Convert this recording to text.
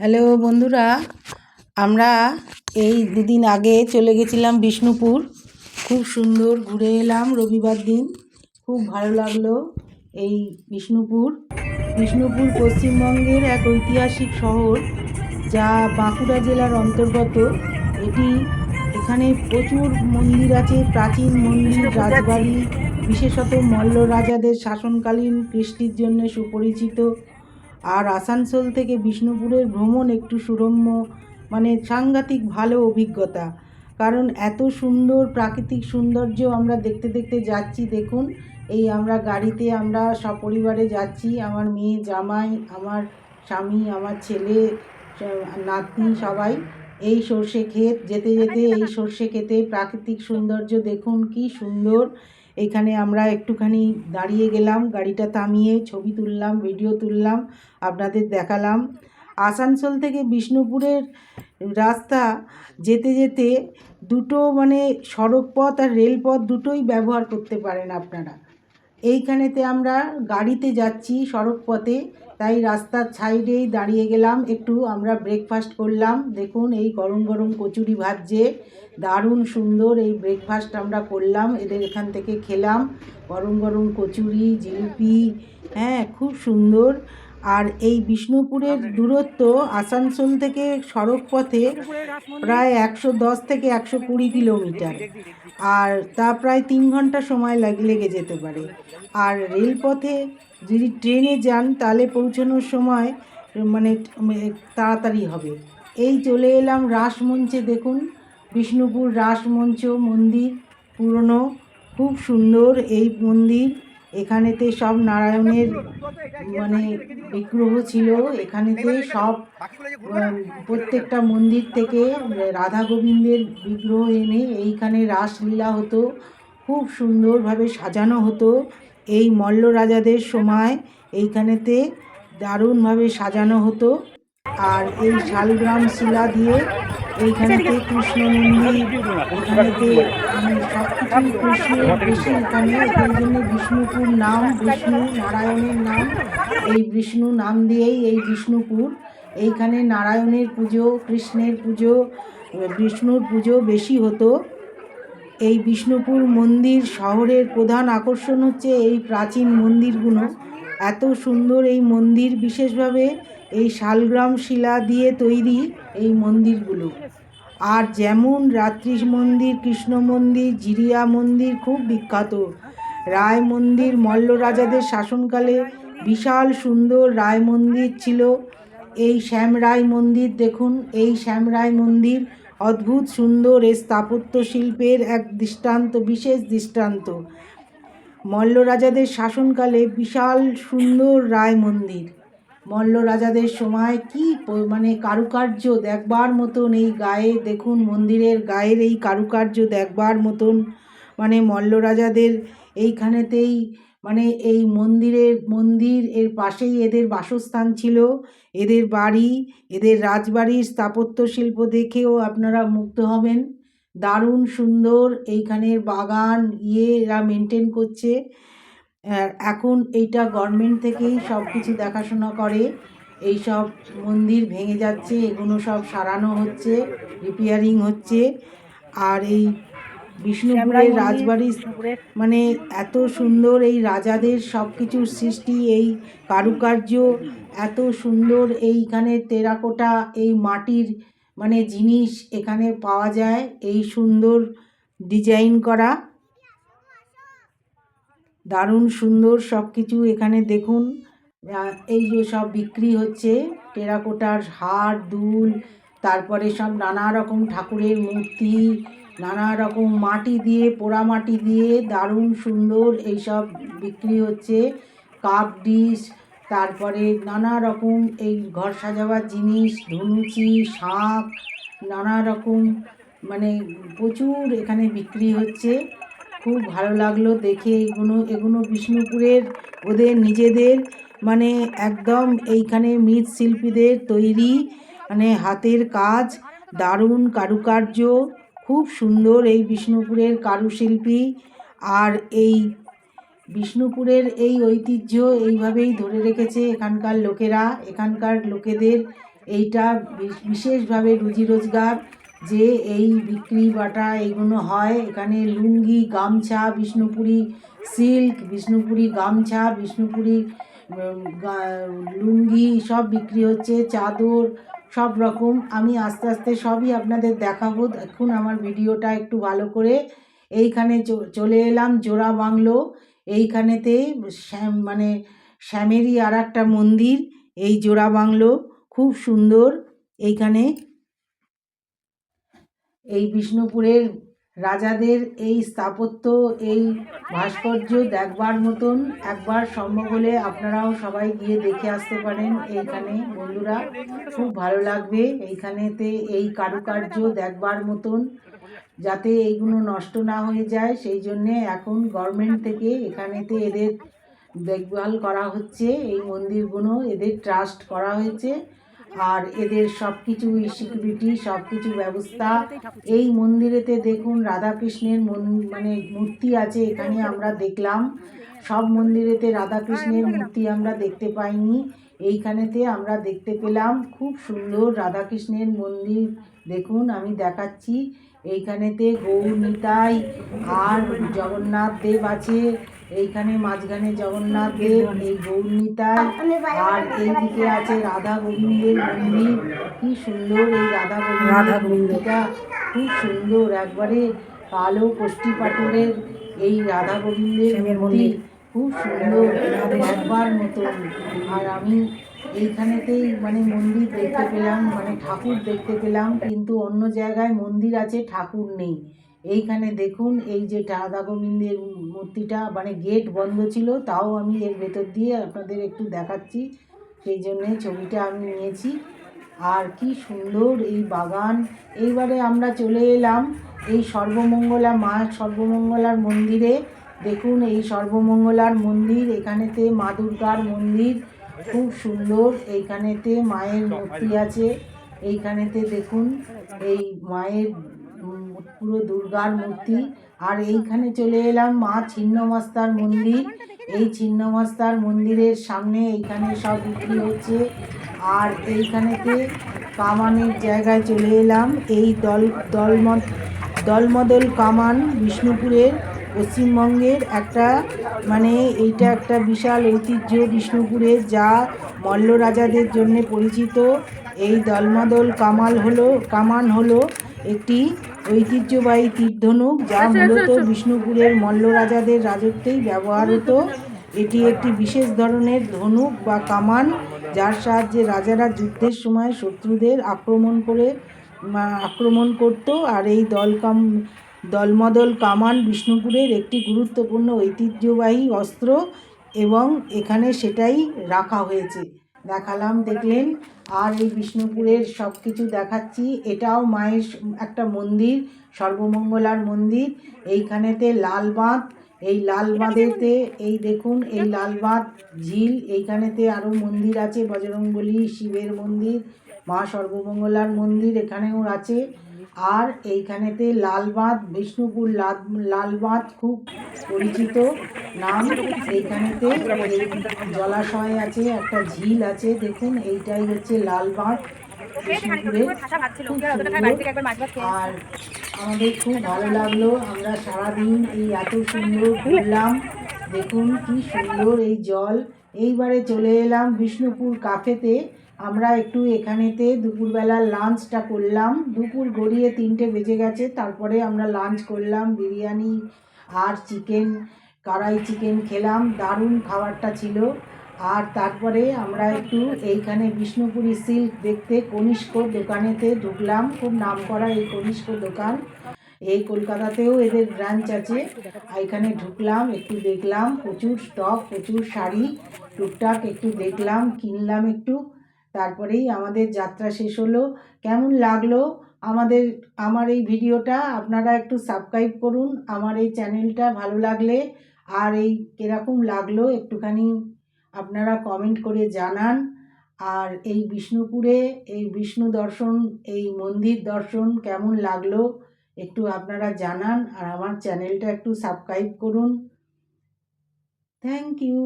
Hello বন্ধুরা, আমরা এই দুদিন আগে চলে গেছিলাম বিষ্ণুপুর। খুব সুন্দর ঘুরে এলাম রবিবার দিন। খুব ভালো লাগল এই বিষ্ণুপুর। বিষ্ণুপুর পশ্চিমবঙ্গের এক ঐতিহাসিক শহর, যা বাঁকুড়া জেলার অন্তর্গত। এটি এখানে প্রচুর মন্দির আছে, প্রাচীন মন্দির, রাজবাড়ি, বিশেষত মল্ল রাজাদের শাসনকালীন কৃষ্টির জন্য সুপরিচিত। আর আসানসোল থেকে বিষ্ণুপুরের ভ্রমণ একটু সুরম্য মানে সাংঘাতিক ভালো অভিজ্ঞতা। কারণ এত সুন্দর প্রাকৃতিক সৌন্দর্য আমরা দেখতে দেখতে যাচ্ছি, দেখুন, এই আমরা গাড়িতে আমরা সপরিবারে যাচ্ছি, আমার মেয়ে জামাই, আমার স্বামী, আমার ছেলে, নাতনি সবাই, এই সর্ষে ক্ষেত, যেতে যেতে এই সর্ষে ক্ষেতে প্রাকৃতিক সৌন্দর্য দেখুন, কি সুন্দর। এখানে আমরা একটুখানি দাঁড়িয়ে গেলাম, গাড়িটা থামিয়ে ছবি তুললাম ভিডিও তুললাম, আপনাদের দেখালাম। আসানসোল থেকে বিষ্ণুপুরের রাস্তা যেতে যেতে দুটো মানে সড়ক পথ আর রেলপথ দুটোই ব্যবহার করতে পারেন আপনারা। এইখানেতে আমরা গাড়িতে যাচ্ছি সড়ক পথে তাই রাস্তার সাইডেই দাঁড়িয়ে গেলাম, একটু আমরা ব্রেকফাস্ট করলাম। দেখুন, এই গরম গরম কচুরি ভাজছে, দারুণ সুন্দর এই ব্রেকফাস্ট আমরা করলাম, এদের এখান থেকে খেলাম। গরম গরম কচুরি, জিলিপি হ্যাঁ খুব সুন্দর। আর এই বিষ্ণুপুরের দূরত্ব, আসানসোল থেকে সড়ক পথে প্রায় একশো দশ থেকে একশো কুড়ি কিলোমিটার। আর তা প্রায় তিন ঘণ্টা সময় লাগ- যেতে পারে। আর রেলপথে যদি ট্রেনে যান, তাহলে পৌঁছানোর সময় মানে তাড়াতাড়ি হবে। এই চলে এলাম রাসমঞ্চে, দেখুন। বিষ্ণুপুর রাসমঞ্চ মন্দির, পুরনো, খুব সুন্দর এই মন্দির। এখানেতে সব নারায়ণের মানে বিগ্রহ ছিল। এখানেতে সব প্রত্যেকটা মন্দির থেকে রাধা গোবিন্দের বিগ্রহ এনে এইখানে রাসলীলা হতো। খুব সুন্দরভাবে সাজানো হতো। এই মল্ল রাজাদের সময় এইখানেতে দারুণভাবে সাজানো হতো। আর এই শালগ্রাম শিলা দিয়ে এইখানেতে কৃষ্ণ মন্দির এখানেতে সব কিছুই কৃষ্ণের বেশি এখানে জন্য বিষ্ণুপুর নাম, বিষ্ণু নারায়ণের নাম। এই বিষ্ণু নাম দিয়েই এই বিষ্ণুপুর। এইখানে নারায়ণের পুজো, কৃষ্ণের পুজো, বিষ্ণুর পুজো বেশি হতো। এই বিষ্ণুপুর মন্দির শহরের প্রধান আকর্ষণ হচ্ছে এই প্রাচীন মন্দিরগুলো। এত সুন্দর এই মন্দির, বিশেষভাবে এই শালগ্রাম শিলা দিয়ে তৈরি এই মন্দিরগুলো। আর যেমন রাত্রি মন্দির, কৃষ্ণ মন্দির, জিরিয়া মন্দির খুব বিখ্যাত। রায় মন্দির মল্ল রাজাদের শাসনকালে বিশাল সুন্দর রায় মন্দির ছিল। এই শ্যামরায় মন্দির, দেখুন, এই শ্যামরায় মন্দির অদ্ভুত সুন্দর এর স্থাপত্য শিল্পের এক দৃষ্টান্ত, বিশেষ দৃষ্টান্ত। মল্ল রাজাদের শাসনকালে বিশাল সুন্দর রায় মন্দির। মল্ল রাজাদের সময় কি মানে কারুকার্য দেখবার মতন এই গায়ে, দেখুন মন্দিরের গায়ের এই কারুকার্য দেখবার মতন। মানে মল্ল রাজাদের এইখানেতেই মানে এই মন্দিরের, মন্দির এর পাশেই এদের বাসস্থান ছিল, এদের বাড়ি, এদের রাজবাড়ির স্থাপত্য শিল্প দেখেও আপনারা মুগ্ধ হবেন। দারুণ সুন্দর এইখানের বাগান ইয়ে এরা মেনটেন করছে। এখন এইটা গভর্নমেন্ট থেকেই সব কিছু দেখাশোনা করে। এই সব মন্দির ভেঙে যাচ্ছে, এগুলো সব সারানো হচ্ছে রিপেয়ারিং হচ্ছে। আর এই বিষ্ণুপুরের রাজবাড়ি মানে এত সুন্দর এই রাজাদের সব কিছুর সৃষ্টি এই কারুকার্য এত সুন্দর এইখানে টেরাকোটা এই মাটির মানে জিনিস এখানে পাওয়া যায় এই সুন্দর ডিজাইন করা। দারুণ সুন্দর সব কিছু এখানে দেখুন। এই যে সব বিক্রি হচ্ছে টেরাকোটার হার দুল তারপরে সব নানা রকম ঠাকুরের মূর্তি নানা রকম মাটি দিয়ে, পোড়া মাটি দিয়ে দারুণ সুন্দর এইসব বিক্রি হচ্ছে। কাপ, ডিশ, তারপরে নানা রকম এই ঘর সাজাবার জিনিস, ধুনুচি, শাঁখ নানা রকম মানে প্রচুর এখানে বিক্রি হচ্ছে। খুব ভালো লাগল দেখে এগুলো এগুলো বিষ্ণুপুরের ওদের নিজেদের মানে একদম এইখানে মৃৎশিল্পীদের তৈরি মানে হাতের কাজ, দারুণ কারুকার্য। খুব সুন্দর এই বিষ্ণুপুরের কারুশিল্পী আর এই বিষ্ণুপুরের এই ঐতিহ্য এইভাবেই ধরে রেখেছে এখানকার লোকেরা। এখানকার লোকেদের এইটা বিশেষভাবে রুজি রোজগার যে এই বিক্রি বাটা এইগুলো হয়। এখানে লুঙ্গি, গামছা, বিষ্ণুপুরি সিল্ক, বিষ্ণুপুরি গামছা, বিষ্ণুপুরি লুঙ্গি সব বিক্রি হচ্ছে। চাদর সব রকম। আমি আস্তে আস্তে সবই আপনাদের দেখাবো। এখন আমার ভিডিওটা একটু ভালো করে এইখানে চলে এলাম, জোড়া বাংলো। এইখানেতে শ্যাম মানে শ্যামেরই আর একটা মন্দির, এই জোড়া বাংলো। খুব সুন্দর। এইখানে এই বিষ্ণুপুরের রাজাদের এই স্থাপত্য, এই ভাস্কর্য দেখবার মতন একবার সম্ভব হলে আপনারাও সবাই গিয়ে দেখে আসতে পারেন এইখানে, বন্ধুরা। খুব ভালো লাগবে এইখানেতে এই কারুকার্য দেখবার মতন, যাতে এইগুলো নষ্ট না হয়ে যায়। সেই জন্যে এখন গভর্নমেন্ট থেকে এখানেতে এদের দেখভাল করা হচ্ছে, এই মন্দিরগুলো এদের ট্রাস্ট করা হয়েছে। আর এদের সব কিছু সিকিউরিটি সব কিছু ব্যবস্থা। এই মন্দিরেতে দেখুন রাধাকৃষ্ণের মন- মানে মূর্তি আছে, এখানে আমরা দেখলাম। সব মন্দিরেতে রাধাকৃষ্ণের মূর্তি আমরা দেখতে পাইনি। এইখানেতে আমরা দেখতে পেলাম খুব সুন্দর রাধাকৃষ্ণের মন্দির। দেখুন আমি দেখাচ্ছি। এইখানেতে গৌর নিতাই আর জগন্নাথ দেব আছে। এইখানে মাঝখানে জগন্নাথ দেব এই গৌর আর এইদিকে আছে রাধা গোবিন্দের মন্দির। কি সুন্দর এই রাধা গোবিন্দের মন্দিরটা। খুব সুন্দর। একবারে কালো কষ্টি পাথরের এই রাধা গোবিন্দের মন্দির। খুব সুন্দর। একবার মতন। আর আমি এইখানেতেই মানে মন্দির দেখতে পেলাম মানে ঠাকুর দেখতে পেলাম কিন্তু অন্য জায়গায় মন্দির আছে ঠাকুর নেই। এইখানে দেখুন, এই যে রাধা গোবিন্দের মূর্তিটা মানে গেট বন্ধ ছিল, তাও আমি এর ভেতর দিয়ে আপনাদের একটু দেখাচ্ছি। সেই জন্যে ছবিটা আমি নিয়েছি। আর কি সুন্দর এই বাগান। এইবারে আমরা চলে এলাম এই সর্বমঙ্গলা, মা সর্বমঙ্গলার মন্দিরে। দেখুন, এই সর্বমঙ্গলার মন্দির, এখানেতে মা দুর্গার মন্দির খুব সুন্দর। এইখানেতে মায়ের মূর্তি আছে। এইখানেতে দেখুন, এই মায়ের পুরো দুর্গার মূর্তি। আর এইখানে চলে এলাম মা ছিন্নমস্তার মন্দির। এই ছিন্নমস্তার মন্দিরের সামনে এইখানে সব বিক্রি হচ্ছে। আর এইখানেতে কামানের জায়গায় চলে এলাম। এই দল, দলমদ, দলমদল কামান বিষ্ণুপুরের পশ্চিমবঙ্গের একটা মানে এইটা একটা বিশাল ঐতিহ্য বিষ্ণুপুরের যা মল্ল রাজাদের জন্য পরিচিত। এই দলমদল কামাল হলো, কামান হলো একটি ঐতিহ্যবাহী তীরধনুক যা মূলত বিষ্ণুপুরের মল্ল রাজাদের রাজত্বেই ব্যবহার হতো এটি একটি বিশেষ ধরনের ধনুক বা কামান যার সাহায্যে রাজারা যুদ্ধের সময় শত্রুদের আক্রমণ করে আক্রমণ করত। আর এই দলকাম দলমদল কামান বিষ্ণুপুরের একটি গুরুত্বপূর্ণ ঐতিহ্যবাহী অস্ত্র এবং এখানে সেটাই রাখা হয়েছে। দেখালাম দেখলেন। আর এই বিষ্ণুপুরের সব কিছু দেখাচ্ছি। এটাও মায়ের একটা মন্দির সর্বমঙ্গলার মন্দির। এইখানেতে লাল বাঁধ এই লাল বাঁধেতে এই দেখুন এই লাল বাঁধ ঝিল। এইখানেতে আরও মন্দির আছে বজরঙ্গলী শিবের মন্দির মা সর্বমঙ্গলার মন্দির এখানেও আছে। আর এইখানেতে লালবাঁধ বিষ্ণুপুর লাল লালবাঁধ খুব পরিচিত নাম। এইখানেতে এই জলাশয় আছে একটা ঝিল আছে দেখুন এইটাই হচ্ছে লালবাঁধ বিষ্ণুপুরের খুব সুন্দর আর আমাদের খুব ভালো লাগল আমরা সারাদিন এই এত সুন্দর ঘুরলাম। দেখুন কি সুন্দর এই জল। এইবারে চলে এলাম বিষ্ণুপুর কাফেতে আমরা একটু এখানেতে দুপুরবেলা লাঞ্চটা করলাম। দুপুর গড়িয়ে তিনটে বেজে গেছে। তারপরে আমরা লাঞ্চ করলাম, বিরিয়ানি আর চিকেন কড়াই চিকেন খেলাম। দারুণ খাবারটা ছিল। আর তারপরে আমরা একটু এইখানে বিষ্ণুপুরি সিল্ক দেখতে কনিষ্ক দোকানেতে ঢুকলাম। খুব নাম করা এই কনিষ্ক দোকান। এই কলকাতাতেও এদের ব্রাঞ্চ আছে। এখানে ঢুকলাম, একটু দেখলাম। প্রচুর স্টক প্রচুর শাড়ি। টুকটাক একটু দেখলাম, কিনলাম একটু। তারপরেই আমাদের যাত্রা শেষ হলো। কেমন লাগল আমাদের, আমার এই ভিডিওটা? আপনারা একটু সাবস্ক্রাইব করুন। আমার এই চ্যানেলটা ভালো লাগলে আর এই কীরকম লাগল একটুখানি আপনারা কমেন্ট করে জানান। আর এই বিষ্ণুপুরে, এই বিষ্ণু দর্শন, এই মন্দির দর্শন কেমন লাগল একটু আপনারা জানান। আর আমার চ্যানেলটা একটু সাবস্ক্রাইব করুন। Thank you